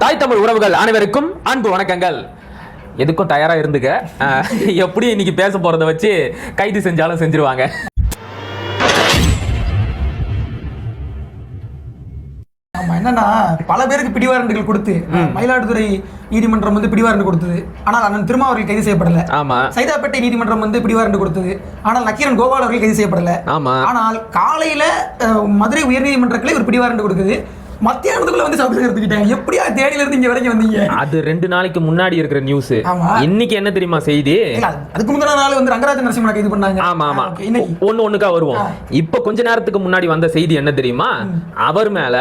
தாய் தமிழ் உறவுகள் அனைவருக்கும் அன்பு வணக்கங்கள். எதுக்கும் தயாரா இருந்துக்க. எப்படி இன்னைக்கு பேச போறத வச்சு கைது செஞ்சாலும் செஞ்சிருவாங்க. என்னன்னா பல பேருக்கு பிடிவாரண்டுகள் கொடுத்து மயிலாடுதுறை நீதிமன்றம் வந்து பிடிவாரண்டு கொடுத்தது. ஆனால் அண்ணன் திருமாவர்கள் கைது செய்யப்படல. ஆமா. சைதாப்பேட்டை நீதிமன்றம் வந்து பிடிவாரண்டு கொடுத்தது. ஆனால் நக்கீரன் கோபால் அவர்கள் கைது செய்யப்படல. ஆமா. ஆனால் காலையில மதுரை உயர்நீதிமன்றத்தில் ஒரு பிடிவாரண்டு கொடுக்குது. மத்தியானத்துக்குள்ள வந்து சவுக்கு எடுத்துக்கிட்டாங்க எப்படியா தேனியில இருந்து இங்க வரைக்கும் வந்தீங்க? அது ரெண்டு நாளைக்கு முன்னாடி இருக்கிற நியூஸ். இன்னைக்கு என்ன தெரியுமா செய்தி? அதுக்கு முந்தின நாள் வந்து ரங்கராஜன் நரசிம்மனை கைது பண்ணாங்க. ஆமா ஆமா. ஒண்ணு ஒண்ணுக்கா வருவோம். இப்ப கொஞ்ச நேரத்துக்கு முன்னாடி வந்த செய்தி என்ன தெரியுமா? அவர் மேல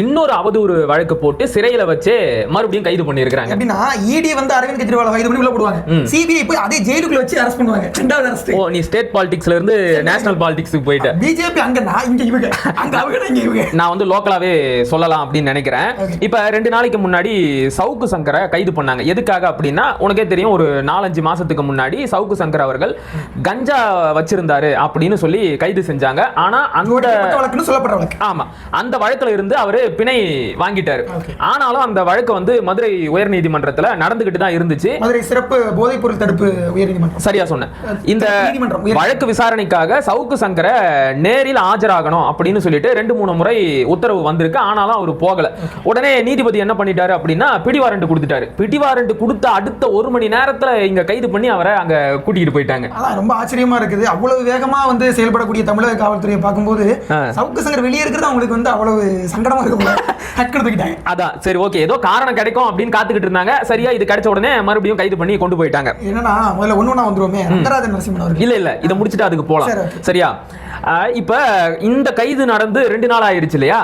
இன்னொரு அவதூறு வழக்கு போட்டு சிறையில வச்சு மறுபடியும் கைது பண்ணியிருக்கிறாங்க. எப்படின்னா இடி வந்து அரவிந்த் கெஜ்ரிவால் கைது பண்ணி உள்ள போடுவாங்க. சிபிஐ போய் அதே ஜெயிலுக்குள்ள வச்சு அரெஸ்ட் பண்ணுவாங்க. ரெண்டாவது அரெஸ்ட் ஓ நீ ஸ்டேட் பாலிடிக்ஸ்ல இருந்து நேஷனல் பாலிடிக்ஸ்க்கு போயிட்ட. பிஜேபி அங்க நான் இங்க இவங்க. அங்க அவங்க இங்க இவங்க. நான் வந்து லோக்கலாவே சொல்லலாம் அப்படின்னு நினைக்கிறேன். இப்ப ரெண்டு நாளைக்கு முன்னாடி சவுக்கு சங்கரை கைது பண்ணாங்க. எதுக்காக அப்படின்னா உனக்கே தெரியும் ஒரு நாலஞ்சு மாசத்துக்கு முன்னாடி சவுக்கு சங்கர் அவர்கள் கஞ்சா வச்சிருந்தாரு அப்படின்னு சொல்லி கைது செஞ்சாங்க. ஆனா அந்த ஆமா அந்த வழக்குல இருந்து அவரு பிணை வாங்கிட்டாரு. ஆனாலும் அந்த வழக்கு வந்து மதுரை உயர்நீதிமன்றத்துல நடந்துகிட்டு தான் இருந்துச்சு. மதுரை சிறப்பு போதைப் பொருள் தடுப்பு உயர்நீதிமன்றம். சரியா சொன்னேன். இந்த உயர் வழக்கு விசாரணைக்காக சவுக்கு சங்கரை நேரில் ஆஜராகணும் அப்படின்னு சொல்லிட்டு ரெண்டு மூணு முறை உத்தரவு வந்திருக்கு. ஆனாலும் அவர் போகல. உடனே நீதிபதி என்ன பண்ணிட்டாரு அப்படின்னா பிடிவாரண்ட் கொடுத்துட்டாரு. பிடிவாரண்ட் கொடுத்த அடுத்த ஒரு மணி நேரத்துல இங்க கைது பண்ணி அவரை அங்க கூட்டிகிட்டு போயிட்டாங்க. அதான் ரொம்ப ஆச்சரியமா இருக்குது. அவ்வளவு வேகமா வந்து செயல்படக்கூடிய தமிழக காவல்துறையை பார்க்கும்போது. சவுக்கு சங்கர் வெளியே இருக்கிறது அவங்களுக்கு வந்து அவ்வளவு சங்கடமா இருக்கும் அதான் சரி ஓகே ஏதோ காரணம் கிடைக்கும் அப்படின்னு காத்துக்கிட்டு இருந்தாங்க. சரியா இது கிடைச்ச உடனே மறுபடியும் கைது பண்ணி கொண்டு போயிட்டாங்க. என்னன்னா முதல்ல ஒண்ணு வந்துருவோமே. ரங்கராஜன் நரசிம்மன் இல்ல இல்ல. இதை முடிச்சுட்டு அதுக்கு போலாம். சரியா? இப்ப இந்த கைது நடந்து ரெண்டு நாள் ஆயிருச்சு இல்லையா?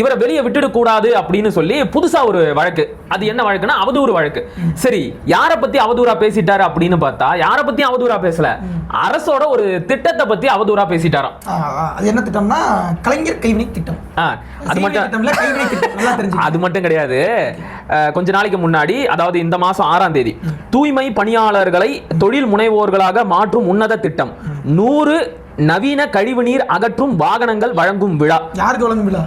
இவரை வெளியே விட்டுட கூடாது அப்படின்னு சொல்லி புதுசா ஒரு வழக்கு. அது என்ன வழக்குன்னா அவதூறு வழக்கு. சரி யார பத்தி அவதூறா பேசிட்டாரு அப்படின்னு பார்த்தா யார பத்தி அவதூறா பேசல. அரசோட ஒரு திட்டத்தை பத்தி அவதூறா பேசிட்டாராம். அது என்ன திட்டம்னா கலைஞர் கைவினை திட்டம். அது மட்டும் அது மட்டும் கிடையாது. கொஞ்ச நாளைக்கு முன்னாடி அதாவது இந்த மாசம் ஆறாம் தேதி தூய்மை பணியாளர்களை தொழில் முனைவோர்களாக மாற்றும் உன்னத திட்டம். நூறு நவீன கழிவுநீர் அகற்றும் வாகனங்கள் வழங்கும் விழா. யாருக்கு வழங்கும் விழா?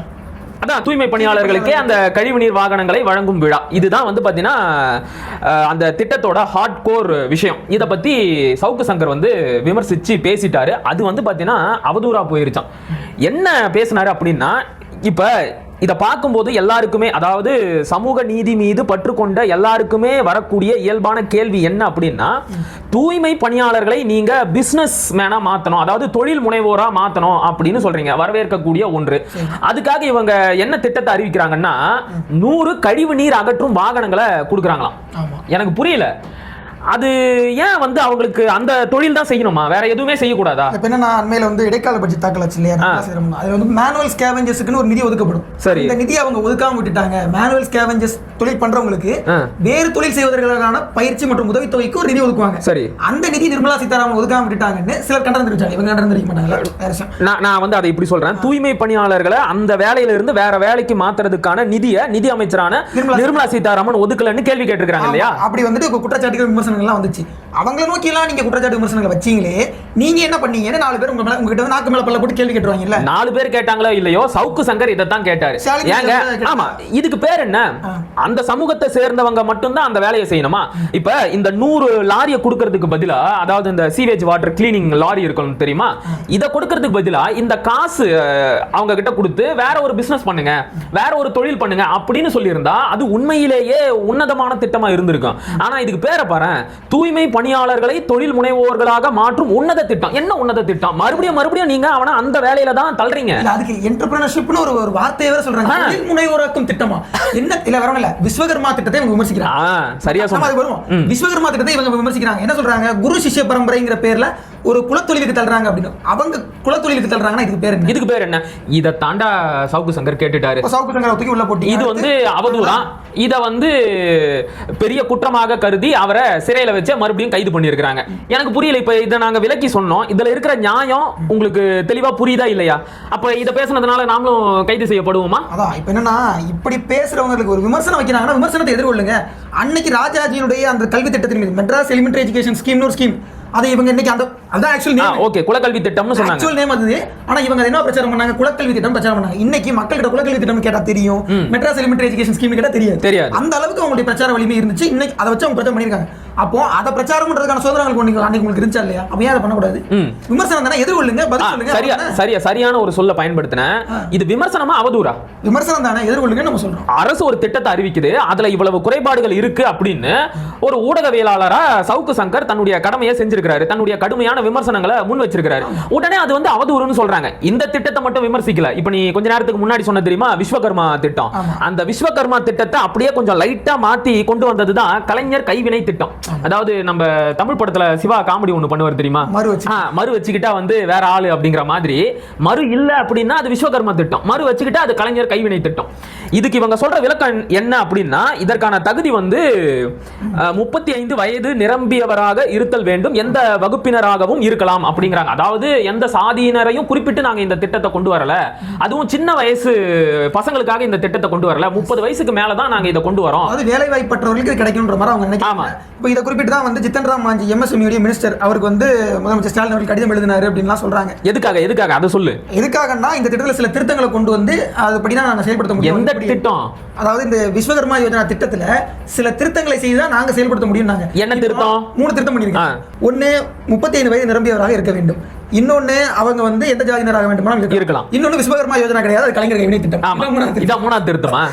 அதான் தூய்மை பணியாளர்களுக்கே அந்த கழிவுநீர் வாகனங்களை வழங்கும் விழா. இதுதான் வந்து பாத்தீங்கன்னா அஹ், அந்த திட்டத்தோட ஹார்ட் கோர் விஷயம். இதை பத்தி சவுக்கு சங்கர் வந்து விமர்சிச்சு பேசிட்டாரு. அது வந்து பாத்தீங்கன்னா அவதூறா போயிருச்சான் என்ன பேசினாரு அப்படின்னா இப்ப இதை பார்க்கும்போது எல்லாருக்குமே அதாவது சமூக நீதி மீது பற்று கொண்ட எல்லாருக்குமே வரக்கூடிய இயல்பான கேள்வி என்ன அப்படின்னா தூய்மை பணியாளர்களை நீங்க பிசினஸ் மேனா மாத்தணும் அதாவது தொழில் முனைவோரா மாத்தணும் அப்படின்னு சொல்றீங்க வரவேற்கக்கூடிய ஒன்று. அதுக்காக இவங்க என்ன திட்டத்தை அறிவிக்கிறாங்கன்னா நூறு கழிவு நீர் அகற்றும் வாகனங்களை கொடுக்குறாங்களாம். எனக்கு புரியல. அது ஏன் வந்து அவங்களுக்கு அந்த தொழில் தான் செய்யணுமா? வேற எதுவுமே செய்யக்கூடாதா? இப்ப என்னன்னா அண்மையில வந்து இடைக்கால பட்ஜெட் தாக்கல் ஆச்சு இல்லையா. அது வந்து மேனுவல் ஸ்கேவெஞ்சர்ஸ்க்குன்னு ஒரு நிதி ஒதுக்கப்படும். சரி. இந்த நிதி அவங்க ஒதுக்காம விட்டுட்டாங்க. மேனுவல் ஸ்கேவெஞ்சர்ஸ் தொழில் பண்றவங்களுக்கு. வேறு தொழில் செய்வதற்கான பயிற்சி மற்றும் உதவித்தொகைக்கு ஒரு நிதி ஒதுக்குவாங்க. சரி. அந்த நிதி நிர்மலா சீதாராமன் ஒதுக்காம விட்டுட்டாங்கன்னு சிலர் கண்டனம் தெரிவிச்சாங்க. இவங்க கண்டனம் தெரிவிக்க விஷயம். நான் நான் வந்து அதை இப்படி சொல்றேன். தூய்மை பணியாளர்களை அந்த வேலையில இருந்து வேற வேலைக்கு மாத்துறதுக்கான நிதியை நிதி அமைச்சரான நிர்மலா- சீதாராமன் ஒதுக்கலன்னு கேள்வி கேட்டிருக்காங்க இல்லையா? அப்படி வந்துட்டு குற்றச்சாட்டுகள் விமர்சனங்கள்லாம் வந்துச்சு. அவங்கள நோக்கி எல்லாம் நீங்க குற்றச்சாட்டு விமர்சனங்களை வச்சீங்களே நீங்க என்ன பண்ணீங்கன்னு நாலு பேர் உங்க மேல உங்ககிட்ட நாக்கு மேல பல்ல போட்டு கேள்வி கேட்டுருவாங்கல்ல. நாலு பேர் கேட்டாங்களோ இல்லையோ சவுக்கு சங்கர் இதை தான் கேட்டாரு ஏங்க. ஆமா இதுக்கு பேர் என்ன? அந்த சமூகத்தை சேர்ந்தவங்க மட்டும்தான் அந்த வேலையை செய்யணுமா? இப்ப இந்த நூறு லாரியை கொடுக்கறதுக்கு பதிலா அதாவது இந்த சீவேஜ் வாட்டர் கிளீனிங் லாரி இருக்கும் தெரியுமா? இதை கொடுக்கறதுக்கு பதிலா இந்த காசு அவங்க கிட்ட கொடுத்து வேற ஒரு பிசினஸ் பண்ணுங்க வேற ஒரு தொழில் பண்ணுங்க அப்படின்னு சொல்லியிருந்தா அது உண்மையிலேயே உன்னதமான திட்டமா இருந்திருக்கும். ஆனா இதுக்கு பேரை பாரு தூய்மை பணியாளர்களை தொழில் முனைவோர்களாக மாற்றும் உன்னத திட்டம். என்ன உன்னத திட்டம்? மறுபடியும் மறுபடியும் நீங்க அவனை அந்த வேலையில தான் தள்ளுறீங்க. அதுக்கு என்டர்பிரினர்ஷிப்னு ஒரு ஒரு வார்த்தையை வேற சொல்றாங்க. தொழில் முனைவோராக்கும் திட்டமா? என்ன இல்ல வரணும் இல்ல. விஸ்வகர்மா திட்டத்தை இவங்க விமர்சிக்கிறாங்க. சரியா அது சொன்ன வருவோம். விஸ்வகர்மா திட்டத்தை இவங்க விமர்சிக்கிறாங்க. என்ன சொல்றாங்க? குரு சிஷ்ய பரம்பரைங்கிற பேர்ல ஒரு குலத்தொழிலுக்கு தள்ளுறாங்க அப்படின்னு. அவங்க குலத்தொழிலுக்கு தள்ளுறாங்கன்னா இதுக்கு பேர் என்ன? இதுக்கு பேர் என்ன? இத தாண்டா சவுக்கு சங்கர் கேட்டுட்டாரு. சவுக்கு சங்கரை தூக்கி உள்ள போட்டு இது வந்து அவதூறா. இத வந்து பெரிய குற்றமாக கருதி அவரை சிறையில வச்சு மறுபடியும் கைது பண்ணியிருக்கிறாங்க. எனக்கு புரியல இப்ப இதை நாங்க விலக்கி சொன்னோம். இதுல இருக்கிற நியாயம் உங்களுக்கு தெளிவா புரியுதா இல்லையா? அப்ப இத பேசுனதுனால நாமளும் கைது செய்யப்படுவோமா? அதான் இப்ப என்னன்னா இப்படி பேசுறவங்களுக்கு ஒரு விமர்சனம் வைக்கிறாங்கன்னா விமர்சனத்தை எதிர்கொள்ளுங்க. அன்னைக்கு ராஜாஜியினுடைய அந்த கல்வி திட்டத்தின் மீது மெட்ராஸ் எலிமெண்டரி எஜுகேஷன் ஸ்கீம்னு ஒரு ஸ்கீம் அதை இவங்க இன்னைக்கு அந்த அதான் ஆக்சுவல் நேம் ஓகே குலக்கல்வி திட்டம்னு சொன்னாங்க. ஆக்சுவல் நேம் அது. ஆனா இவங்க என்ன பிரச்சாரம் பண்ணாங்க? குலக்கல்வி திட்டம் பிரச்சாரம் பண்ணாங்க. இன்னைக்கு மக்கள்கிட்ட குலக்கல்வி திட்டம் கேட்டா தெரியும். மெட்ராஸ் எலிமெண்டரி எஜுகேஷன் ஸ்கீம் கேட்டா தெரியாது. தெரியாது. அந்த அளவுக்கு அவங்களுடைய பிரச்சார வலிமை இருந்துச்சு. இன்னைக்கு அதை வச்சு அவங்க பிரச்சாரம் பண்ணிருக்காங்க அப்போ அதை பிரச்சாரம் பண்றதுக்கான கொண்டு அன்னைக்கு உங்களுக்கு இருந்துச்சா இல்லையா? அப்ப ஏன் அதை பண்ணக்கூடாது. விமர்சனம் தானே? எதிர்கொள்ளுங்க பதில் சொல்லுங்க. சரியா? சரியா சரியான ஒரு சொல்ல பயன்படுத்தினேன் இது விமர்சனமா அவதூறா? விமர்சனம் தானே? எதிர்கொள்ளுங்க நம்ம சொல்றோம். அரசு ஒரு திட்டத்தை அறிவிக்குது. அதுல இவ்வளவு குறைபாடுகள் இருக்கு அப்படின்னு ஒரு ஊடகவியலாளரா சவுக்கு சங்கர் தன்னுடைய கடமையை செஞ்சிருக்கிறாரு தன்னுடைய கடுமையான விமர்சனங்களை முன் வச்சிருக்காரு உடனே அது வந்து அவதூறுன்னு சொல்றாங்க. இந்த திட்டத்தை மட்டும் விமர்சிக்கல. இப்ப நீ கொஞ்ச நேரத்துக்கு முன்னாடி சொன்ன தெரியுமா? விஸ்வகர்மா திட்டம். அந்த விஸ்வகர்மா திட்டத்தை அப்படியே கொஞ்சம் லைட்டா மாத்தி கொண்டு வந்ததுதான் கலைஞர் கைவினை திட்டம். அதாவது நம்ம தமிழ் படத்துல சிவா காமெடி ஒண்ணு பண்ணுவார் தெரியுமா? மறு வச்சுக்கிட்டா வந்து வேற ஆளு அப்படிங்கிற மாதிரி. மறு இல்ல அப்படின்னா அது விஸ்வகர்மா திட்டம். மறு வச்சுக்கிட்டா அது கலைஞர் கைவினை திட்டம். இதுக்கு இவங்க சொல்ற விளக்கம் என்ன அப்படின்னா இதற்கான தகுதி வந்து முப்பத்தி ஐந்து வயது நிரம்பியவராக இருத்தல் வேண்டும் எந்த வகுப்பினராகவும் இருக்கலாம் அப்படிங்கிறாங்க. அதாவது எந்த சாதியினரையும் குறிப்பிட்டு நாங்க இந்த திட்டத்தை கொண்டு வரல. அதுவும் சின்ன வயசு பசங்களுக்காக இந்த திட்டத்தை கொண்டு வரல. முப்பது வயசுக்கு மேல தான் நாங்க இதை கொண்டு வரோம். அதாவது வேலை வாய்ப்பற்றவர்களுக்கு கிடைக்கும்ன்ற மாதிரி அவங்க. நினைக்கிறாங்க. இப்போ இதை குறிப்பிட்டு தான் வந்து ஜித்தன் ராம் மாஞ்சி எம்எஸ்எம்இடைய மினிஸ்டர் அவருக்கு வந்து முதலமைச்சர் ஸ்டாலின் அவர்கள் கடிதம் எழுதினாரு அப்படின்லாம் சொல்றாங்க. எதுக்காக எதுக்காக? அதை சொல்லு. எதுக்காகன்னா இந்த திட்டத்துல சில திருத்தங்களை கொண்டு வந்து அதுபடி தான் நாங்க செயல்படுத்த முடியும். எந்த திட்டம்? அதாவது இந்த விஸ்வகர்மா யோஜனா திட்டத்துல சில திருத்தங்களை செய்து தான் நாங்க செயல்படுத்த முடியும் நாங்க என்ன திருத்தம்? மூணு திருத்தம் பண்ணிருக்காங்க ஒண்ணு முப்பத்தி ஐந்து வயது நிரம்பியவராக இருக்க வேண்டும். இன்னொன்னு அவங்க வந்து எந்த ஜாதியினராக வேண்டுமானாலும் இருக்கலாம். இன்னொன்னு விஸ்வகர்மா யோஜனா கிடையாது அது கலைஞர் கைவினை திட்டம். இதான் மூணாவது திருத்தமா.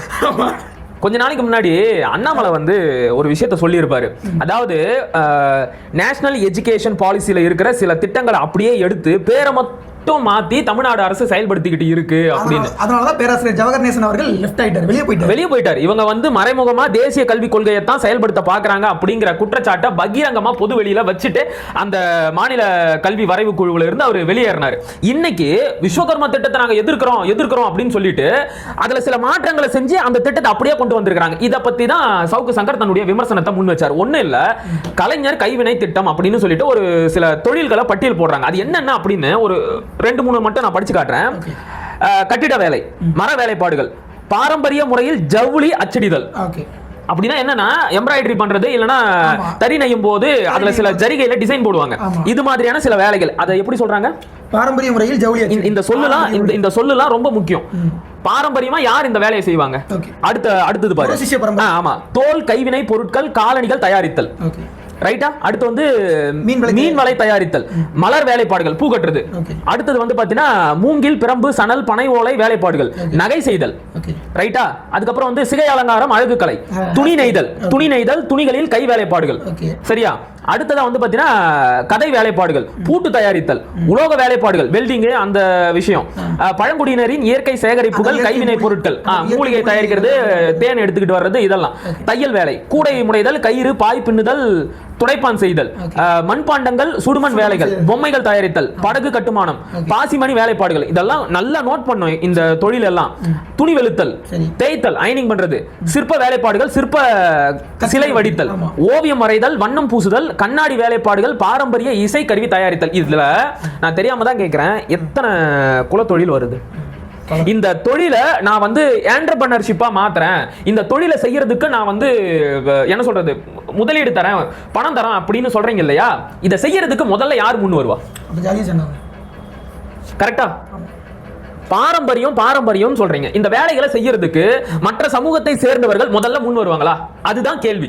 கொஞ்ச நாளைக்கு முன்னாடி அண்ணாமலை வந்து ஒரு விஷயத்த சொல்லியிருப்பாரு. அதாவது நேஷனல் எஜுகேஷன் பாலிசியில இருக்கிற சில திட்டங்களை அப்படியே எடுத்து பேரை மட்டும் மாத்தி தமிழ்நாடு அரசு செயல்படுத்திக்கிட்டு இருக்கு அப்படின்னு. அதனால- அதனாலதான் பேராசிரியர் ஜவஹர் நேசன் அவர்கள் லெஃப்ட் ஆயிட்டார் வெளியே போயிட்டார். வெளியே போயிட்டார். இவங்க வந்து மறைமுகமா தேசிய கல்விக் கொள்கையை தான் செயல்படுத்த பாக்குறாங்க அப்படிங்கிற குற்றச்சாட்டை பகிரங்கமா பொது வெளியில வச்சுட்டு அந்த மாநில கல்வி வரைவு குழுவுல இருந்து அவர் வெளியேறினார். இன்னைக்கு விஸ்வகர்மா திட்டத்தை நாங்க எதிர்க்கிறோம் எதிர்க்கிறோம் அப்படின்னு சொல்லிட்டு அதுல சில மாற்றங்களை செஞ்சு அந்த திட்டத்தை அப்படியே கொண்டு வந்திருக்காங்க இத பத்தி தான் சவுக்கு சங்கர் தன்னுடைய விமர்சனத்தை முன் வச்சார். ஒண்ணு இல்ல கலைஞர் கைவினை திட்டம் அப்படின்னு சொல்லிட்டு ஒரு சில தொழில்களை பட்டியல் போடுறாங்க. அது என்னென்ன அப்படின்னு ஒரு ரெண்டு மூணு மட்டும் நான் படிச்சு காட்டுறேன். கட்டிட வேலை மர வேலைப்பாடுகள். பாரம்பரிய முறையில் ஜவுளி அச்சடிதல். அப்படின்னா என்னன்னா எம்ப்ராய்டரி பண்றது இல்லனா ஆமா. தறி நெய்யும் போது அதுல சில ஜரிகையில டிசைன் போடுவாங்க. இது மாதிரியான சில வேலைகள். அதை எப்படி சொல்றாங்க? பாரம்பரிய முறையில் ஜவுளி இந்த- சொல்லுலாம் இந்த இந்த சொல்லுலாம் ரொம்ப முக்கியம். பாரம்பரியமா யார் இந்த வேலையை செய்வாங்க. அடுத்த அடுத்தது பாரு. ஆமா. தோல் கைவினை பொருட்கள் காலணிகள் தயாரித்தல். ஓகே ரைட்டா அடுத்து வந்து மீன் வலை மீன் வலை தயாரித்தல். மலர் வேலைப்பாடுகள் பூ கட்டுறது. அடுத்தது வந்து பாத்தீங்கன்னா மூங்கில் பிரம்பு சணல் பனை ஓலை வேலைப்பாடுகள். நகை செய்தல். ரைட்டா அதுக்கப்புறம் வந்து சிகை அலங்காரம் அழகு கலை. துணி நெய்தல். துணி நெய்தல் துணிகளில் கை வேலைப்பாடுகள். சரியா? அடுத்ததா வந்து பாத்தீங்கன்னா கதை வேலைப்பாடுகள் பூட்டு தயாரித்தல் உலோக வேலைப்பாடுகள் வெல்டிங் அந்த விஷயம். பழங்குடியினரின் இயற்கை சேகரிப்புகள் அந்த இயற்கை கைவினை மூலிகை- பொருட்கள். மூலிகை தயாரிக்கிறது தேன் எடுத்துக்கிட்டு வர்றது இதெல்லாம். தையல் வேலை கூடை முடைதல் கயிறு பாய் பின்னுதல் துடைப்பான் செய்தல். மண்பாண்டங்கள் சுடுமண் வேலைகள். பொம்மைகள் தயாரித்தல் படகு கட்டுமானம் பாசிமணி வேலைப்பாடுகள் இதெல்லாம் நல்லா நோட் பண்ணும் இந்த தொழில் எல்லாம் துணி வெளுத்தல். தேய்த்தல் அயனிங் பண்றது சிற்ப வேலைப்பாடுகள் சிற்ப சிலை வடித்தல். ஓவியம் வரைதல் வண்ணம் பூசுதல் கண்ணாடி வேலைப்பாடுகள் பாரம்பரிய இசை கருவி தயாரித்தல். இதுல நான் தெரியாம தான் கேக்குறேன். எத்தனை குலத்தொழில் வருது? இந்த தொழிலை நான் வந்து ஆண்டர்பனர்ஷிப்பா மாத்துறேன். இந்த தொழிலை செய்யறதுக்கு நான் வந்து என்ன சொல்றது முதலீடு தரேன் பணம் தரேன் அப்படின்னு சொல்றீங்க இல்லையா? இதை செய்யறதுக்கு முதல்ல யார் முன் வருவா? கரெக்டா? பாரம்பரியம் பாரம்பரியம் சொல்றீங்க. இந்த வேலைகளை செய்யறதுக்கு மற்ற சமூகத்தை சேர்ந்தவர்கள் முதல்ல முன் வருவாங்களா? அதுதான் கேள்வி.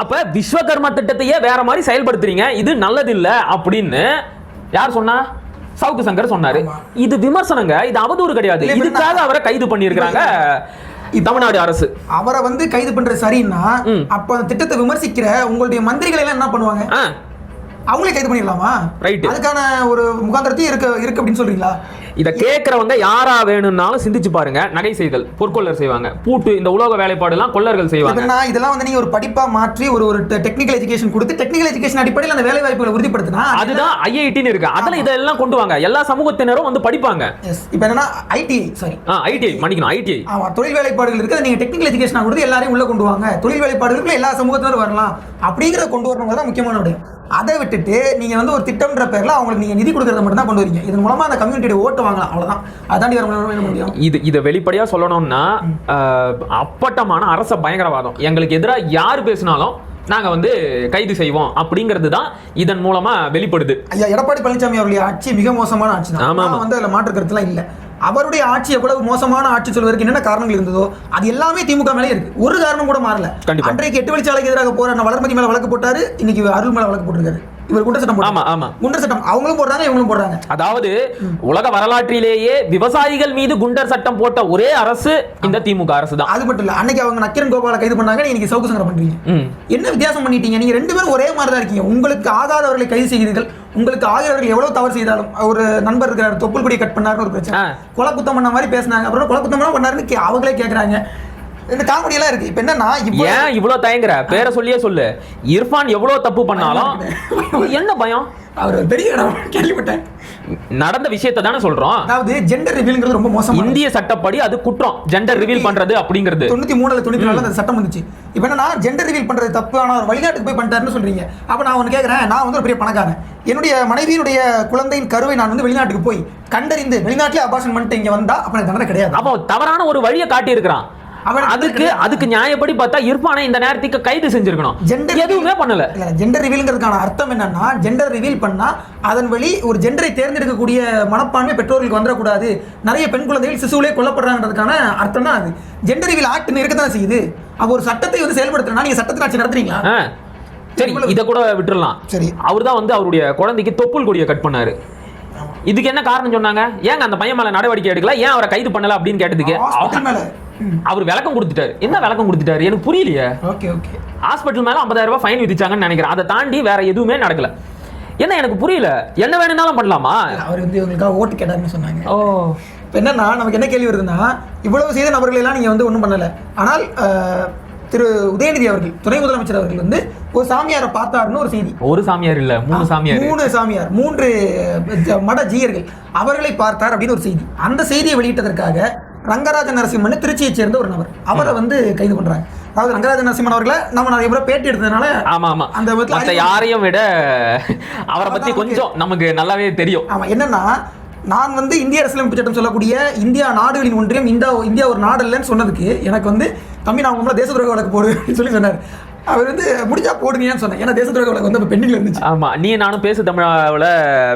அப்ப விஸ்வகர்மா திட்டத்தையே வேற மாதிரி செயல்படுத்துறீங்க இது நல்லது இல்ல அப்படின்னு யார் சொன்னா? சவுக்கு சங்கர் சொன்னாரு. இது விமர்சனங்க இது அவதூறு கிடையாது. இதுக்காக அவரை கைது பண்ணியிருக்கிறாங்க தமிழ்நாடு அரசு. அவரை வந்து கைது பண்றது சரின்னா. அப்ப அந்த திட்டத்தை விமர்சிக்கிற உங்களுடைய மந்திரிகள் எல்லாம் என்ன பண்ணுவாங்க? அவங்களே கைது பண்ணிடலாமா? Right. அதுக்கான ஒரு முகாந்திரத்தையும் இருக்கு இருக்கு அப்படின்னு சொல்றீங்களா? இத கேட்கறவங்க யாரா வேணும்னாலும் சிந்திச்சு பாருங்க. நகை செய்தல் பொற்கொள்ளர் செய்வாங்க. பூட்டு இந்த உலோக வேலைப்பாடு எல்லாம் கொள்ளர்கள் செய்வாங்க. இதெல்லாம் வந்து நீங்க ஒரு படிப்பா மாற்றி ஒரு ஒரு டெக்னிக்கல் எஜுகேஷன் கொடுத்து டெக்னிக்கல் எஜுகேஷன் அடிப்படையில் அந்த வேலை வாய்ப்புகளை உறுதிப்படுத்தினா அதுதான் ஐஐடின்னு இருக்கு. அதுல இதெல்லாம் கொண்டு வாங்க. எல்லா சமூகத்தினரும் வந்து படிப்பாங்க. இப்போ என்னன்னா ஐடி சாரி ஐடிஐ மன்னிக்கணும் ஐடிஐ ஆமா தொழில் வேலைப்பாடுகள் இருக்குது. நீங்க டெக்னிக்கல் எஜுகேஷன் கொடுத்து எல்லாரையும் உள்ள கொண்டு வாங்க. தொழில் வேலைப்பாடுகளுக்குள்ள எல்லா சமூகத்தினரும் வரலாம். அப்படிங்கிறத கொண்டு தான் முக்கியமான விடயம் அதை விட்டுட்டு நீங்க வந்து ஒரு திட்டம்ன்ற பேர்ல அவங்களுக்கு நீங்க நிதி கொடுக்கறத மட்டும் தான் கொண்டு வரீங்க. இதன் மூலமா அந்த கம்யூனிட்டியோட ஓட்டு வாங்கலாம். அவ்வளவுதான். அதாண்டி பண்ண முடியும்? இது இதை வெளிப்படையா சொல்லணும்னா அப்பட்டமான அரச பயங்கரவாதம். எங்களுக்கு எதிராக யார் பேசினாலும் நாங்க வந்து கைது செய்வோம். அப்படிங்கிறது தான் இதன் மூலமா வெளிப்படுது. ஐயா எடப்பாடி பழனிசாமி அவருடைய ஆட்சி மிக மோசமான ஆட்சி தான் வந்து அதுல மாற்று கருத்துலாம் இல்ல. அவருடைய ஆட்சி எவ்வளவு மோசமான ஆட்சி சொல்வதற்கு என்னென்ன காரணங்கள் இருந்ததோ அது எல்லாமே திமுக மேலே இருக்கு. ஒரு காரணம் கூட மாறல. அன்றைக்கு எட்டு வழிச்சாலைக்கு எதிராக போற வளர்மதி மேல வழக்கு போட்டாரு இன்னைக்கு அருள் மேல வழக்கு போட்டிருக்காரு. இவர் குண்டர் சட்டம். ஆமா ஆமா. குண்டர் சட்டம். அவங்களும் போடுறாங்க இவங்களும் போடுறாங்க. அதாவது உலக வரலாற்றிலேயே விவசாயிகள் மீது குண்டர் சட்டம் போட்ட ஒரே அரசு இந்த திமுக அரசு தான் அது மட்டும் இல்ல அன்னைக்கு அவங்க நக்கிரன் கோபால கைது பண்ணாங்க நீங்க இன்னைக்கு சவுக்கு சங்கரம் பண்றீங்க. என்ன வித்தியாசம் பண்ணிட்டீங்க? நீங்க ரெண்டு பேரும் ஒரே மாதிரி தான் இருக்கீங்க. உங்களுக்கு ஆகாதவர்களை கைது செய்கிறீர்கள். உங்களுக்கு ஆகிறவர்கள் எவ்வளவு தவறு செய்தாலும். ஒரு நண்பர் இருக்கிறார் தொப்புள் கொடியை கட் பண்ணாருன்னு ஒரு பிரச்சனை. கொலை குத்தம் பண்ண மாதிரி பேசினாங்க. அப்புறம் கொலை குத்தம் பண்ண பண்ணாருன்னு அவங்களே கேக்குறாங்க. இந்த காமெடி எல்லாம் இருக்கு. இப்ப என்னன்னா ஏன் இவ்வளவு தயங்குற? பேரை சொல்லியே சொல்லு. இர்ஃபான் எவ்வளவு தப்பு பண்ணாலும் என்ன பயம்? அவர் ஒரு பெரிய இடம் கேள்விப்பட்டேன். நடந்த விஷயத்தை தானே சொல்றோம். அதாவது ஜெண்டர் ரிவீல்ங்கிறது ரொம்ப மோசம் இந்திய சட்டப்படி அது குற்றம். ஜெண்டர் ரிவீல் பண்றது அப்படிங்கிறது. தொண்ணூத்தி மூணுல தொண்ணூத்தி நாலுல அந்த சட்டம் வந்துச்சு. இப்போ என்னன்னா ஜெண்டர் ரிவீல் பண்றது தப்பு ஆனா அவர் வெளிநாட்டுக்கு போய் பண்ணிட்டாருன்னு சொல்றீங்க. அப்ப நான் ஒன்று கேட்கறேன் நான் வந்து ஒரு பெரிய பணக்காரன். என்னுடைய மனைவியினுடைய குழந்தையின் கருவை நான் வந்து வெளிநாட்டுக்கு போய் கண்டறிந்து வெளிநாட்டிலே அபார்ஷன் பண்ணிட்டு இங்க வந்தா அப்ப எனக்கு தண்டனை கிடையாது. அப்போ தவறான ஒரு வழியை காட்டி இருக்கிறான் அவனுக்கு அதுக்கு அதுக்கு நியாயப்படி பார்த்தா இர்ஃபானை இந்த நேரத்துக்கு கைது செஞ்சிருக்கணும். Gender எதுவுமே பண்ணல. இல்ல ஜெண்டர் ரிவீல்ங்கிறதுக்கான அர்த்தம் என்னன்னா ஜெண்டர் ரிவீல் பண்ணா அதன் வழி ஒரு ஜெண்டரை தேர்ந்தெடுக்கக்கூடிய மனப்பான்மை பெற்றோர்களுக்கு வந்துடக்கூடாது. நிறைய பெண் குழந்தைகள் சிசுவிலே கொல்லப்படுறாங்கிறதுக்கான அர்த்தம் தான் அது. ஜெண்டர் ரிவீல் ஆக்ட் இருக்கத்தான் செய்யுது. அப்போ ஒரு சட்டத்தை வந்து செயல்படுத்தணும்னா நீங்க சட்டத்தின் ஆட்சி நடத்துறீங்களா. சரி இத கூட விட்டுறலாம். சரி. அவர் தான் வந்து அவருடைய குழந்தைக்கு தொப்புள் கொடியை கட் பண்ணாரு. இதுக்கு என்ன காரணம் சொன்னாங்க? ஏங்க அந்த பையன் மேல நடவடிக்கை எடுக்கல? ஏன் அவரை கைது பண்ணல அப்படின்னு கேட்டதுக்கு? அவர் விளக்கம் கொடுத்துட்டாரு. என்ன விளக்கம் கொடுத்துட்டாரு? எனக்கு புரியலையே. Okay okay. ஹாஸ்பிட்டல் மேல 50000 ரூபாய் ஃபைன் விதிச்சாங்கன்னு நினைக்கிறேன். அதை தாண்டி வேற எதுவுமே நடக்கல. என்ன எனக்கு புரியல. என்ன வேணும்னாலும் பண்ணலாமா? அவர் வந்து இவங்களுக்காக ஓட்டு கேட்டாருன்னு சொன்னாங்க. ஓ. இப்போ என்னன்னா நமக்கு என்ன கேள்வி வருதுன்னா இவ்வளவு செய்த நபர்கள் எல்லாம் நீங்க வந்து ஒன்றும் பண்ணல. ஆனால் திரு உதயநிதி அவர்கள் துணை முதலமைச்சர் அவர்கள் வந்து ஒரு சாமியாரை பார்த்தாருன்னு ஒரு செய்தி. ஒரு சாமியார் இல்ல மூணு சாமியார். மூணு சாமியார் மூன்று மட ஜீயர்கள். அவர்களை பார்த்தார் அப்படின்னு ஒரு செய்தி. அந்த செய்தியை வெளியிட்டதற்காக ரங்கராஜ நரசிம்மன் திருச்சியைச் சேர்ந்த ஒரு நபர். அவரை வந்து கைது பண்றாங்க. அதாவது ரங்கராஜ நரசிம்மன் அவர்களை நம்ம நிறைய முறை பேட்டி எடுத்ததுனால ஆமா ஆமா. அந்த அறிவு- யாரையும் விட அவரை பத்தி கொஞ்சம் நமக்கு நல்லாவே தெரியும். ஆமா என்னன்னா நான் வந்து இந்திய அரசியலமைப்பு சட்டம் சொல்லக்கூடிய இந்தியா நாடுகளின் ஒன்றியம் இந்தியா இந்தியா ஒரு நாடு இல்லைன்னு சொன்னதுக்கு எனக்கு வந்து தம்பி நான் உங்களை தேச துரோக வழக்கு போடு அப்படின்னு சொல்லி சொன்னார். அவர் வந்து முடிஞ்சா போடுங்கன்னு சொன்னேன். ஏன்னா தேச துரோக வழக்கு வந்து பெண்டிங்ல இருந்துச்சு. ஆமா நீ நானும் பேசு தமிழாவில்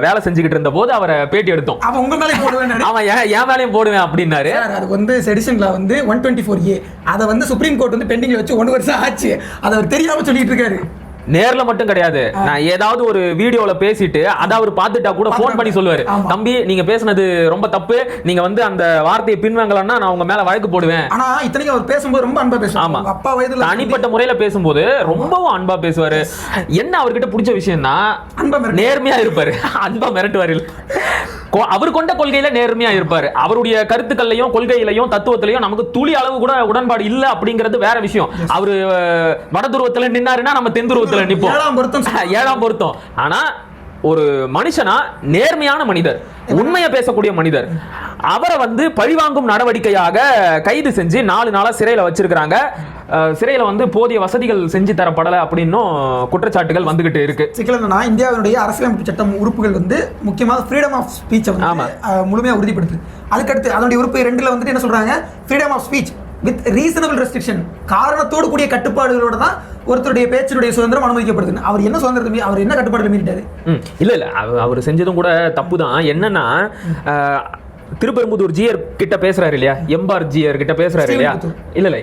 வேலை செஞ்சுக்கிட்டு இருந்த போது அவரை பேட்டி எடுத்தோம். அவன் உங்க மேலே போடுவேன் அவன் ஏன் என் வேலையும் போடுவேன் அப்படின்னாரு. அதுக்கு வந்து செடிஷன்ல வந்து ஒன் டுவெண்ட்டி ஃபோர் ஏ அதை வந்து சுப்ரீம் கோர்ட் வந்து பெண்டிங்ல வச்சு ஒன்று வருஷம் ஆச்சு. அதை அவர் தெரியாம சொல்லிட்டு இருக்காரு. நேர்ல மட்டும் கிடையாது. நான் ஏதாவது ஒரு வீடியோல பேசிட்டு அதை அவர் பார்த்துட்டா கூட ஃபோன் பண்ணி சொல்லுவாரு. தம்பி நீங்க பேசுனது ரொம்ப தப்பு. நீங்க வந்து அந்த வார்த்தையை பின்வாங்கலன்னா நான் உங்க மேல வழக்கு போடுவேன். ஆனா இத்தனைக்கும் அவர் பேசும்போது ரொம்ப அன்பா பேசுவார். ஆமா. அப்பா வயதுல தனிப்பட்ட முறையில பேசும்போது ரொம்பவும் அன்பா பேசுவாரு. என்ன அவர்கிட்ட பிடிச்ச விஷயம்னா அன்பா. நேர்மையா இருப்பாரு. அன்பா மிரட்டுவாரு. அவர் கொண்ட கொள்கையில நேர்மையா இருப்பாரு. அவருடைய கருத்துக்கள்லையும் கொள்கையிலையும் தத்துவத்திலையும் நமக்கு துளி அளவு கூட உடன்பாடு இல்ல அப்படிங்கிறது வேற விஷயம். அவரு வட துருவத்துல நின்னாருன்னா நம்ம தென் துருவத்துல பொருத்தம் ஏழாம் பொருத்தம். ஆனா ஒரு மனுஷனா நேர்மையான மனிதர் உண்மையை பேசக்கூடிய மனிதர். அவரை வந்து பழிவாங்கும் நடவடிக்கையாக கைது செஞ்சு நாலு நாளா சிறையில வச்சிருக்கிறாங்க. சிறையில வந்து போதிய வசதிகள் செஞ்சு தரப்படல அப்படின்னும் குற்றச்சாட்டுகள் வந்துகிட்டு இருக்கு. சிக்கல் என்னன்னா இந்தியாவினுடைய அரசியலமைப்பு சட்டம் உறுப்புகள் வந்து முக்கியமாக ஃப்ரீடம் ஆஃப் ஸ்பீச்சை ஆமா. வந்து அஹ், முழுமையா உறுதிப்படுத்துது. அதுக்கடுத்து அதனுடைய உறுப்பு ரெண்டுல வந்துட்டு என்ன சொல்றாங்க? Freedom of speech with reasonable restriction காரணத்தோடு கூடிய கட்டுப்பாடுகளோட தான் ஒருத்தருடைய பேச்சினுடைய சுதந்திரம் அனுமதிக்கப்படுது அவர் என்ன சுதந்திரத்தை அவர் என்ன கட்டுப்பாடுகள் மீறிட்டாரு? இல்ல இல்ல. அவ- அவர் செஞ்சதும் கூட தப்பு தான் என்னன்னா திருப்பெரும்புதூர் ஜியர் கிட்ட பேசுறாரு இல்லையா எம்பார் ஜியர் கிட்ட பேசுறாரு இல்லையா. இல்ல இல்ல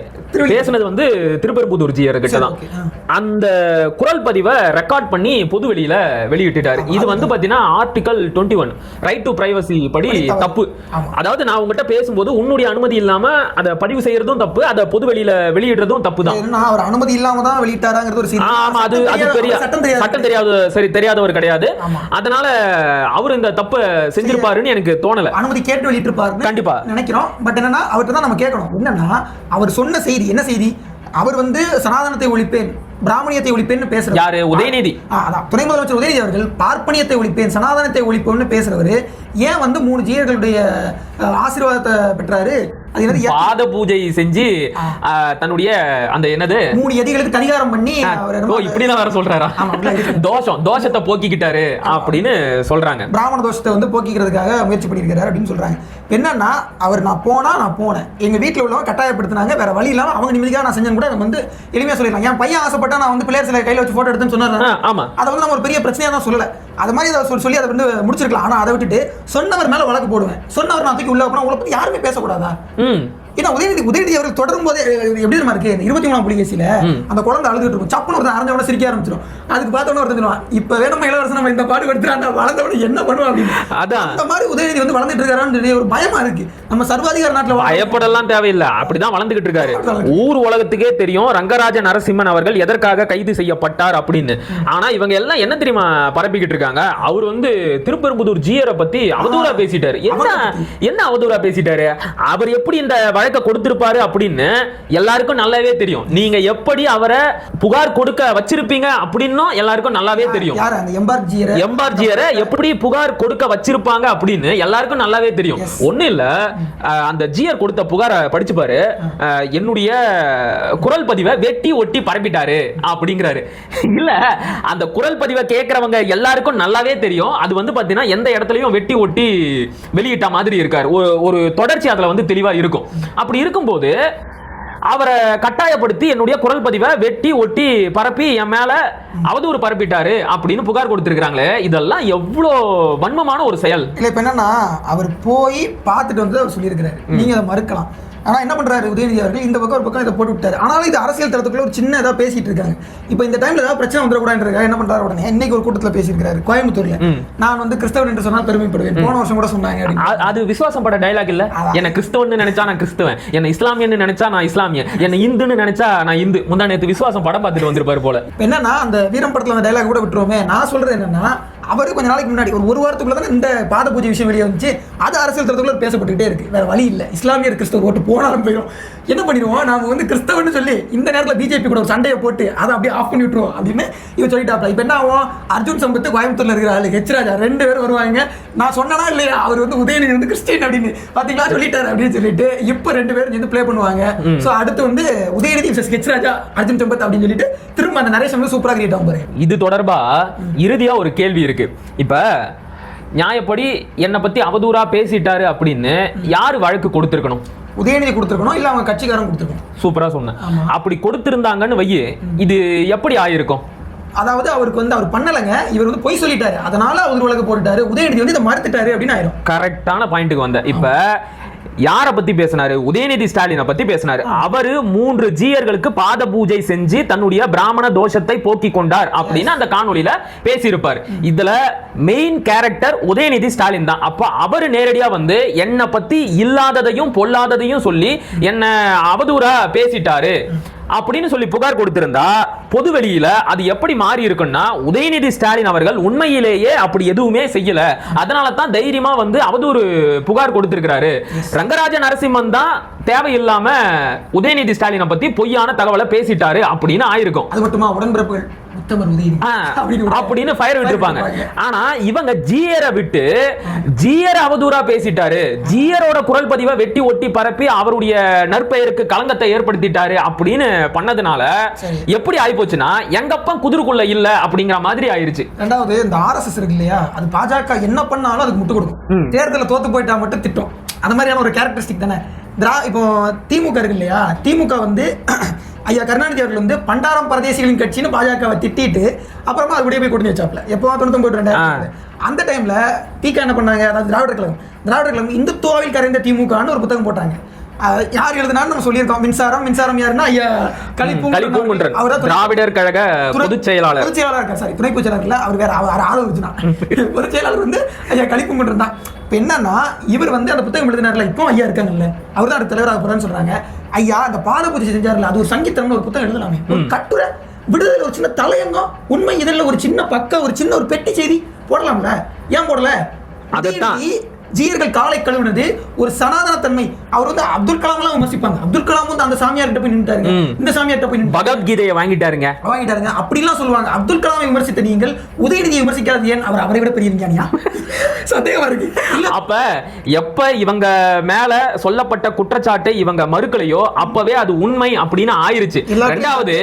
பேசுனது வந்து திருப்பெரும்புதூர் ஜியர் கிட்ட தான். அந்த குரல் பதிவை ரெக்கார்ட் பண்ணி பொது வெளியில வெளியிட்டுட்டாரு இது வந்து பாத்தீங்கன்னா article twenty one right to privacy படி. தப்பு. அதாவது நான் உங்ககிட்ட பேசும்போது உன்னுடைய அனுமதி இல்லாம அதை பதிவு செய்யறதும் தப்பு அதை பொது வெளியில வெளியிடுறதும் தப்பு தான் அவர் அனுமதி இல்லாம தான் வெளியிட்டாராங்கிறது ஒரு. ஆமா அது அது பெரிய சட்டம் தெரியாது சரி தெரியாதவர் கிடையாது. அதனால அவர் இந்த தப்பை செஞ்சிருப்பாருன்னு எனக்கு தோணல அனுமதி கேட்டு வெளியிட்டிருப்பாருன்னு கண்டிப்பா. நினைக்கிறோம். பட் என்னன்னா அவர்கிட்ட தான் நம்ம கேட்கணும். என்னன்னா அவர் சொன்ன செய்தி என்ன செய்தி? அவர் வந்து சனாதனத்தை ஒழிப்பேன் பிராமணியத்தை ஒழிப்பேன்னு பேசுறாரு யாரு? உதயநிதி. அதான். துணை முதலமைச்சர் உதயநிதி அவர்கள் பார்ப்பனியத்தை ஒழிப்பேன் சனாதனத்தை ஒழிப்பேன்னு பேசுறவர். ஏன் வந்து மூணு ஜீயர்களுடைய ஆசீர்வாதத்தை பெற்றாரு? பாத பூஜை செஞ்சு தன்னுடைய அந்த என்னது? மூணு எதிகளுக்கு கடிகாரம் பண்ணி ஓ என்னமோ இப்படிதான் வேற சொல்றாரா. தோஷம் தோஷத்தை போக்கிக்கிட்டாரு அப்படின்னு சொல்றாங்க. பிராமண தோஷத்தை வந்து போக்கிக்கிறதுக்காக முயற்சி பண்ணியிருக்கிறார் அப்படின்னு சொல்றாங்க. என்னன்னா அவர் நான் போனா நான் போனேன். எங்க வீட்டில் உள்ளவங்க கட்டாயப்படுத்தினாங்க வேற வழி இல்லாம அவங்க நிம்மதியாக நான் செஞ்சேன்னு கூட நம்ம வந்து எளிமையா சொல்லிடலாம். என் பையன் ஆசைப்பட்டா நான் வந்து பிள்ளையர் சிலை கையில வச்சு போட்டோ எடுத்தேன்னு சொன்னார். ஆமா. அதை வந்து நம்ம ஒரு பெரிய பிரச்சனையா தான் சொல்லல. அது மாதிரி அதை சொல்லி அதை வந்து முடிச்சிருக்கலாம். ஆனா அதை விட்டுட்டு சொன்னவர் மேல வழக்கு போடுவேன். சொன்னவர் நான் தூக்கி உள்ள போனா உங்களை பத்தி யாருமே பேசக்கூடாதா? ஏன்னா உதயநிதி உதயநிதி அவர்கள் தொடரும் போதே எப்படி தெரியுமா இருக்கு? இருபத்தி மூணாம் புலிகேசியில அந்த குழந்தை அழுதுட்டு இருக்கும். சப்புன்னு ஒருத்தன் அரைஞ்சவன சிரிக்க ஆரம்பிச்சிடும் அதுக்கு பார்த்தவன ஒருத்தன் இப்ப வேணுமா இளவரசன் நம்ம இந்த பாடு படுத்துறான் வளர்ந்தவன என்ன பண்ணுவோம் அப்படின்னு. அதான். அந்த மாதிரி உதயநிதி வந்து வளர்ந்துட்டு இருக்காரான்னு ஒரு பயமா இருக்கு. நம்ம சர்வாதிகார நாட்டுல பயப்படலாம் தேவையில்லை. அப்படிதான் வளர்ந்துகிட்டு இருக்காரு. ஊர் உலகத்துக்கே தெரியும் ரங்கராஜ நரசிம்மன் அவர்கள் எதற்காக கைது செய்யப்பட்டார் அப்படின்னு. ஆனா இவங்க எல்லாம் என்ன தெரியுமா பரப்பிக்கிட்டு இருக்காங்க? அவர் வந்து திருப்பெரும்புதூர் ஜியரை பத்தி அவதூறா பேசிட்டாரு. என்ன என்ன அவதூறா பேசிட்டாரு? அவர் எப்படி இந்த வழக்கை கொடுத்திருப்பாரு அப்படின்னு எல்லாருக்கும் நல்லாவே தெரியும். நீங்க எப்படி அவரை புகார் கொடுக்க வச்சிருப்பீங்க அப்படின்னும் எல்லாருக்கும் நல்லாவே தெரியும். எம்பார்ஜியரை? எப்படி புகார் கொடுக்க வச்சிருப்பாங்க அப்படின்னு எல்லாருக்கும் நல்லாவே தெரியும். ஒண்ணு இல்ல அந்த ஜியர் கொடுத்த புகாரை படிச்சு பாரு. அஹ், என்னுடைய குரல் பதிவை வெட்டி ஒட்டி பரப்பிட்டாரு அப்படிங்கிறாரு. இல்ல அந்த குரல் பதிவை கேட்கறவங்க எல்லாருக்கும் நல்லாவே தெரியும். அது வந்து பாத்தீங்கன்னா எந்த இடத்துலயும் வெட்டி ஒட்டி வெளியிட்ட மாதிரி இருக்காரு. ஒரு தொடர்ச்சி அதுல வந்து தெளிவா இருக்கும். அப்படி இருக்கும்போது அவரை கட்டாயப்படுத்தி என்னுடைய குரல் பதிவை வெட்டி ஒட்டி பரப்பி என் மேல அவதூறு பரப்பிட்டாரு அப்படின்னு புகார் கொடுத்திருக்காங்களே இதெல்லாம் எவ்வளோ வன்மமான ஒரு செயல். இல்ல இப்ப என்னன்னா அவர் போய் பார்த்துட்டு வந்து அவர் சொல்லியிருக்கிறாரு. நீங்க அதை மறுக்கலாம். ஆனா என்ன பண்றாரு உதயநிதி அவர்கள்? இந்த பக்கம் ஒரு பக்கம் இதை போட்டு விட்டாரு. ஆனாலும் இது அரசியல் தரத்துக்குள்ள ஒரு சின்ன ஏதாவது பேசிட்டு இருக்காங்க. இப்போ இந்த டைம்ல ஏதாவது பிரச்சனை வந்துடக்கூடாதுன்றதுக்காக என்ன பண்றாரு உடனே? இன்னைக்கு ஒரு கூட்டத்துல பேசியிருக்காரு கோயம்புத்தூர்ல. நான் வந்து கிறிஸ்தவன் என்று சொன்னால் பெருமைப்படுவேன். போன வருஷம் கூட சொன்னாங்க அது விசுவாசம் பட டைலாக் இல்ல. என்ன கிறிஸ்தவன்னு நினைச்சா நான் கிறிஸ்தவன். என்ன இஸ்லாமியன்னு நினைச்சா நான் இஸ்லாமியன். என்ன இந்துன்னு நினைச்சா நான் இந்து. முந்தா நேத்து விசுவாசம் படம் பார்த்துட்டு வந்திருப்பாரு போல. இப்போ என்னன்னா அந்த வீரம் படத்துல அந்த டைலாக் கூட விட்டுருவோமே. நான் சொல்றது என்னன்னா அவர் கொஞ்ச நாளைக்கு முன்னாடி ஒரு ஒரு வாரத்துக்குள்ள தான் இந்த பாத பூஜை விஷயம் வெளியே வந்துச்சு அது அரசியல் தரத்துக்குள்ள பேசப்பட்டுக்கிட்டே இருக்கு. வேற வழி இல்லை. இஸ்லாமியர் கிறிஸ்தவர் ஓட்டு போனாலும் போயிடும் என்ன பண்ணிடுவோம்? நாம வந்து கிறிஸ்தவன்னு சொல்லி இந்த நேரத்தில் பிஜேபி கூட ஒரு சண்டையை போட்டு அதை அப்படியே ஆஃப் பண்ணி விட்டுருவோம் அப்படின்னு இவன் சொல்லிட்டாப்ல. இப்போ என்ன ஆகும்? அர்ஜுன் சம்பத்து கோயம்புத்தூர்ல இருக்கிற ஆளு ஹெச் ராஜா ரெண்டு பேரும் வருவாங்க. நான் சொன்னனா இல்லையா? அவர் வந்து உதயநிதி வந்து கிறிஸ்டின் அப்படின்னு. பாத்தீங்களா? சொல்லிட்டாரு அப்படின்னு சொல்லிட்டு இப்போ ரெண்டு பேரும் சேர்ந்து ப்ளே பண்ணுவாங்க. ஸோ அடுத்து வந்து உதயநிதி ஹெச் ராஜா அர்ஜுன் சம்பத் அப்படின்னு சொல்லிட்டு திரும்ப அந்த நரேஷ் வந்து சூப்பராக கிரியேட் ஆகும் இது தொடர்பா? இறுதியா ஒரு கேள்வி இருக்கு. இப்ப நியாயப்படி என்னை பத்தி அவதூறா பேசிட்டாரு அப்படின்னு யாரு வழக்கு கொடுத்திருக்கணும்? உதயநிதி கொடுத்துருக்கணும் இல்ல அவங்க கட்சிக்காரன் கொடுத்துருக்கணும்? சூப்பரா சொன்னேன். அப்படி கொடுத்திருந்தாங்கன்னு வையி இது எப்படி ஆயிருக்கும்? அதாவது அவருக்கு வந்து அவர் பண்ணலைங்க இவர் வந்து பொய் சொல்லிட்டாரு. அதனால அவர் உலக போட்டுட்டாரு உதயநிதி வந்து இதை மறுத்துட்டாரு அப்படின்னு ஆயிரும். கரெக்டான பாயிண்ட்டுக்கு வந்த இப்ப யார பத்தி பேசினாரு? உதயநிதி ஸ்டாலினை பத்தி பேசினாரு. அவரு மூன்று ஜீயர்களுக்கு பாத பூஜை செஞ்சு தன்னுடைய பிராமண தோஷத்தை போக்கி கொண்டார் அப்படின்னு அந்த காணொளியில பேசியிருப்பார். இதுல மெயின் கேரக்டர் உதயநிதி ஸ்டாலின் தான். அப்ப அவரு நேரடியா வந்து என்னை பத்தி இல்லாததையும் பொல்லாததையும் சொல்லி என்ன அவதூறா பேசிட்டாரு. அப்படின்னு சொல்லி புகார் கொடுத்திருந்தா பொது வெளியில அது எப்படி மாறி இருக்குன்னா உதயநிதி ஸ்டாலின் அவர்கள் உண்மையிலேயே அப்படி எதுவுமே செய்யல. அதனால தான் தைரியமா வந்து அவதூறு புகார் கொடுத்திருக்கிறாரு. ரங்கராஜ நரசிம்மன் தான் தேவையில்லாம உதயநிதி ஸ்டாலினை பத்தி பொய்யான தகவலை பேசிட்டாரு அப்படின்னு ஆயிருக்கும். அது மட்டுமா? உடன்பிறப்புகள். அப்படின்னு ஃபயர் விட்டுருப்பாங்க. ஆனா இவங்க ஜியரை விட்டு ஜியர் அவதூறா பேசிட்டாரு. ஜியரோட குரல் பதிவை வெட்டி ஒட்டி பரப்பி அவருடைய நற்பெயருக்கு களங்கத்தை ஏற்படுத்திட்டாரு அப்படின்னு பண்ணதுனால. எப்படி ஆயிப்போச்சுன்னா எங்கப்பா குதிருக்குள்ள இல்ல அப்படிங்கிற மாதிரி ஆயிருச்சு. ரெண்டாவது இந்த ஆர்எஸ்எஸ் இருக்கு இல்லையா? அது பாஜக என்ன பண்ணாலும் அதுக்கு முட்டு கொடுக்கும். தேர்தலில் தோத்து போயிட்டா மட்டும் திட்டம். அந்த மாதிரியான ஒரு கேரக்டரிஸ்டிக் தானே. திரா இப்போ திமுக இருக்கு இல்லையா? திமுக வந்து ஐயா கருணாநிதி அவர்கள் வந்து பண்டாரம் பரதேசிகளின் கட்சின்னு பாஜகவை திட்டிட்டு அப்புறமா அது போய் கூட்டணி வச்சாப்ல எப்போ தொண்ணூத்தொம்பது ரெண்டாயிரத்தி அந்த டைம்ல திக என்ன பண்ணாங்க? அதாவது திராவிடர் கழகம் திராவிடர் கழகம் இந்துத்துவாவில் கரைந்த திமுகன்னு ஒரு புத்தகம் போட்டாங்க. யார் எழுதுனான்னு நம்ம சொல்லியிருக்கோம். மின்சாரம் மின்சாரம் யாருன்னா ஐயா கலிப்பூங்குன்றன் துணை- திராவிடர் கழக பொதுச் செயலாளர். பொதுச் செயலாளர் இருக்கார். சாரி துணை பொதுச் செயலாளர் இல்ல அவர் வேற அவர் ஆள ஒரிஜினா பொதுச் செயலாளர் வந்து ஐயா கலிப்புங்குன்றன் தான். இப்போ என்னன்னா இவர் வந்து அந்த புத்தகம் எழுதினார்ல இப்போ ஐயா இருக்காங்கல்ல. அவர் தான் அடுத்த தலைவராக போறான்னு சொல்றாங்க. ஐயா அந்த பாத பூஜை செஞ்சார்ல அது ஒரு சங்கீதம்னு ஒரு புத்தகம் எழுதலாமே. ஒரு கட்டுரை விடுதலை ஒரு சின்ன தலையங்கம் உண்மை இதழில் ஒரு சின்ன பக்க ஒரு சின்ன ஒரு பெட்டி செய்தி போடலாம்ல? ஏன் போடல? அதைத்தான். ஜீயர்கள் காலை கழுவுனது ஒரு சனாதன தன்மை அவர் வந்து அப்துல் கலாம்லாம் விமர்சிப்பாங்க. அப்துல் கலாம் வந்து அந்த சாமியார்கிட்ட போய் நின்றுட்டாருங்க. இந்த சாமியார்கிட்ட போய் நின்று பகவத்கீதையை வாங்கிட்டாருங்க. வாங்கிட்டாருங்க. அப்படிலாம் சொல்லுவாங்க. அப்துல் கலாமை விமர்சித்த நீங்கள் உதயநிதியை விமர்சிக்காது ஏன்? அவர் அவரை விட பெரிய விஞ்ஞானியா? சந்தேகமா இருக்கு. அப்ப எப்ப இவங்க மேல சொல்லப்பட்ட குற்றச்சாட்டை இவங்க மறுக்கலையோ அப்பவே அது உண்மை அப்படின்னு ஆயிருச்சு. ரெண்டாவது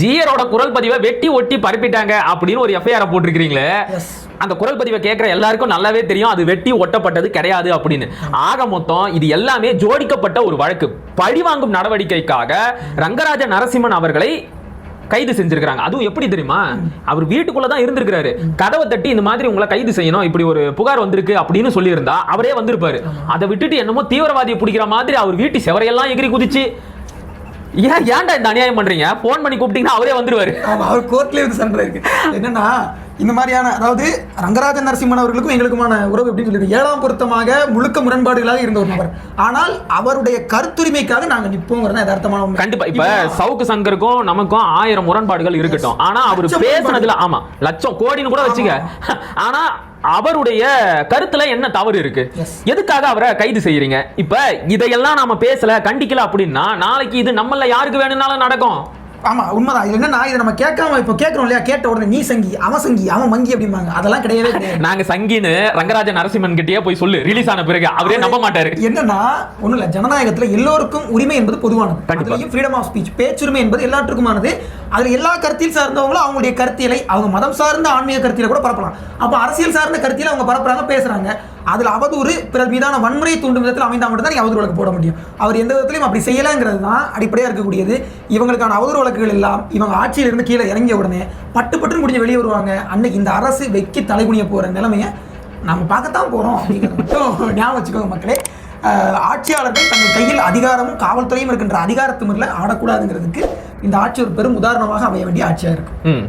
ஜியரோட குரல் பதிவை வெட்டி ஒட்டி பரப்பிட்டாங்க அப்படின்னு ஒரு எஃப்ஐஆர் போட்டிருக்கீங்களே Yes. அந்த குரல் பதிவை கேட்குற எல்லாருக்கும் நல்லாவே தெரியும். அது வெட்டி ஒட்டப்பட்டது கிடையாது அப்படின்னு. ஆக மொத்தம் இது எல்லாமே ஜோடிக்கப்பட்ட ஒரு வழக்கு. பழிவாங்கும் நடவடிக்கைக்காக ரங்கராஜ நரசிம்மன் அவர்களை கைது செஞ்சிருக்காங்க அதுவும் எப்படி தெரியுமா? அவர் வீட்டுக்குள்ள தான் இருந்திருக்காரு கதவை தட்டி இந்த மாதிரி உங்களை கைது செய்யணும் இப்படி ஒரு புகார் வந்திருக்கு அப்படின்னு சொல்லியிருந்தா அவரே வந்திருப்பாரு. அதை விட்டுட்டு என்னமோ தீவிரவாதியை பிடிக்கிற மாதிரி அவர் வீட்டு செவரையெல்லாம் எகிரி குதிச்சு ஏன் ஏன்டா இந்த அநியாயம் பண்றீங்க? போன் பண்ணி கூப்பிட்டீங்கன்னா அவரே வந்துருவாரு. அவர் கோர்ட்லயே வந்து சண்டை இருக்கு. என்னன்னா இந்த மாதிரியான அதாவது ரங்கராஜன் நரசிம்மன் அவர்களுக்கும் எங்களுக்குமான உறவு எப்படின்னு சொல்லி ஏழாம் பொருத்தமாக முழுக்க முரண்பாடுகளாக இருந்த ஒரு நபர். ஆனால் அவருடைய கருத்துரிமைக்காக நாங்க நிற்போங்கிறத யதார்த்தமான உண்மை. கண்டிப்பா இப்ப சவுக்கு சங்கருக்கும் நமக்கும் ஆயிரம் முரண்பாடுகள் இருக்கட்டும். ஆனா அவர் பேசுனதுல ஆமா லட்சம் கோடின்னு கூட வச்சுக்க. ஆனா அவருடைய கருத்துல என்ன தவறு இருக்கு. எதுக்காக அவரை கைது செய்யறீங்க? இப்ப இதையெல்லாம் நாம பேசல கண்டிக்கல அப்படின்னா நாளைக்கு இது நம்மள யாருக்கு வேணும்னாலும் நடக்கும். ஆமா உண்மைதான். என்னன்னா இதை நம்ம கேட்காம இப்போ கேட்கறோம் இல்லையா? கேட்ட உடனே நீ சங்கி அவன் சங்கி அவன் மங்கி அப்படிம்பாங்க. அதெல்லாம் கிடையவே கிடையாது. நாங்க சங்கின்னு ரங்கராஜ நரசிம்மன் கிட்டயே போய் சொல்லு ரிலீஸ் ஆன பிறகு. அவரே நம்ப மாட்டாரு. என்னன்னா ஒண்ணும் இல்ல ஜனநாயகத்துல எல்லோருக்கும் உரிமை என்பது பொதுவானது. அதுலயும் ஃப்ரீடம் ஆஃப் ஸ்பீச் பேச்சுரிமை என்பது எல்லாத்துக்குமானது அதுல எல்லா கருத்தியல் சார்ந்தவங்களும் அவங்களுடைய கருத்தியலை அவங்க மதம் சார்ந்த ஆன்மீக கருத்தியலை கூட பரப்பலாம். அப்ப அரசியல் சார்ந்த கருத்தியலை அவங்க பரப்புறாங்க பேசுறாங்க. அதில் அவதூறு பிறர் மீதான வன்முறையை தூண்டும் விதத்தில் அமைந்தால் மட்டும்தான் அவதூறு வழக்கு போட முடியும். அவர் எந்த விதத்திலையும் அப்படி செய்யலைங்கிறது தான் அடிப்படையாக இருக்கக்கூடியது. இவங்களுக்கான அவதூறு வழக்குகள் எல்லாம் இவங்க ஆட்சியிலிருந்து கீழே இறங்கிய உடனே பட்டு பட்டுன்னு முடிஞ்சு வெளியே வருவாங்க. அன்னைக்கு இந்த அரசு வெக்கி தலைகுனிய போகிற நிலைமையை நம்ம பார்க்கத்தான் போகிறோம் அப்படிங்கிறது மட்டும் ஞாபகம் வச்சுக்கோங்க மக்களே. ஆட்சியாளர்கள் தங்கள் கையில் அதிகாரமும் காவல்துறையும் இருக்கின்ற அதிகாரத்திமிரில் ஆடக்கூடாதுங்கிறதுக்கு இந்த ஆட்சி ஒரு பெரும் உதாரணமாக அமைய வேண்டிய ஆட்சியாக இருக்கும் ம்.